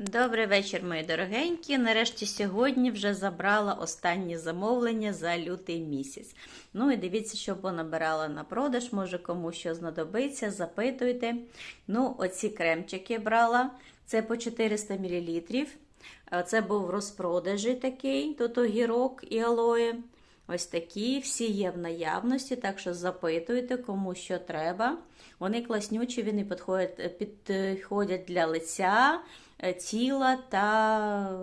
Добрий вечір, мої дорогенькі. Нарешті сьогодні вже забрала останнє замовлення за лютий місяць. Ну і дивіться, що понабирала на продаж. Може кому що знадобиться, запитуйте. Ну, оці кремчики брала. Це по 400 мл. Це був розпродажі такий, тут огірок і алоє. Ось такі, всі є в наявності, так що запитуйте, кому що треба. Вони класнючі, вони підходять, підходять для лиця, е, тіла та,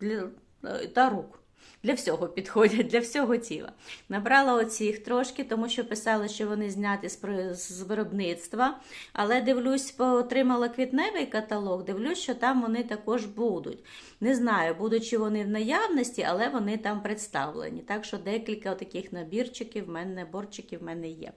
для, е, та рук. Для всього підходять, для всього тіла. Набрала оцих трошки, тому що писали, що вони зняті з, виробництва. Але дивлюсь, отримала квітневий каталог, дивлюсь, що там вони також будуть. Не знаю, будуть чи вони в наявності, але вони там представлені. Так що декілька таких набірчиків, в мене наборчиків в мене є.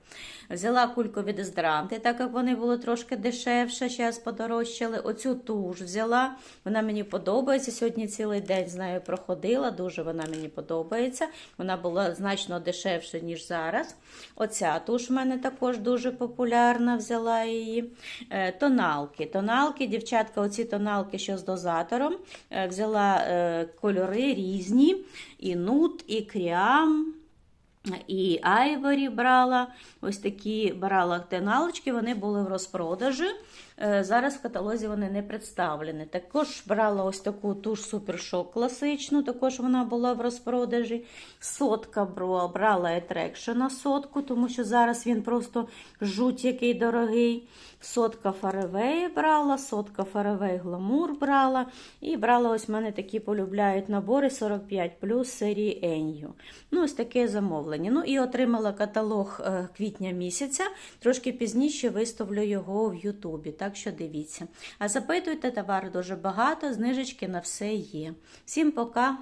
Взяла кулькові дезодоранти, так як вони були трошки дешевше, зараз подорожчали. Оцю туш взяла. Вона мені подобається. Сьогодні цілий день з нею проходила. Дуже вона мені подобається. Вона була значно дешевша, ніж зараз. Оця туш в мене також дуже популярна. Взяла її. Е, Тоналки. Тоналки, дівчатка, оці тоналки, що з дозатором. Е, Взяла е, кольори різні. І нут, і кріам. І айворі брала, ось такі брала тоналочки, вони були в розпродажі. Е, Зараз в каталозі вони не представлені. Також брала ось таку туш супершок класичну, також вона була в розпродажі. Сотка брала Attraction на сотку, тому що зараз він просто жуть який дорогий. Сотка Фаревей брала, сотка Фаревей Гламур брала. І брала ось мене такі полюбляють набори 45 плюс серії Енью. Ну, ось таке замовлення. Ну і отримала каталог е, квітня місяця. Трошки пізніше виставлю його в Ютубі, так що дивіться. А запитуйте, товару дуже багато, знижечки на все є. Всім пока!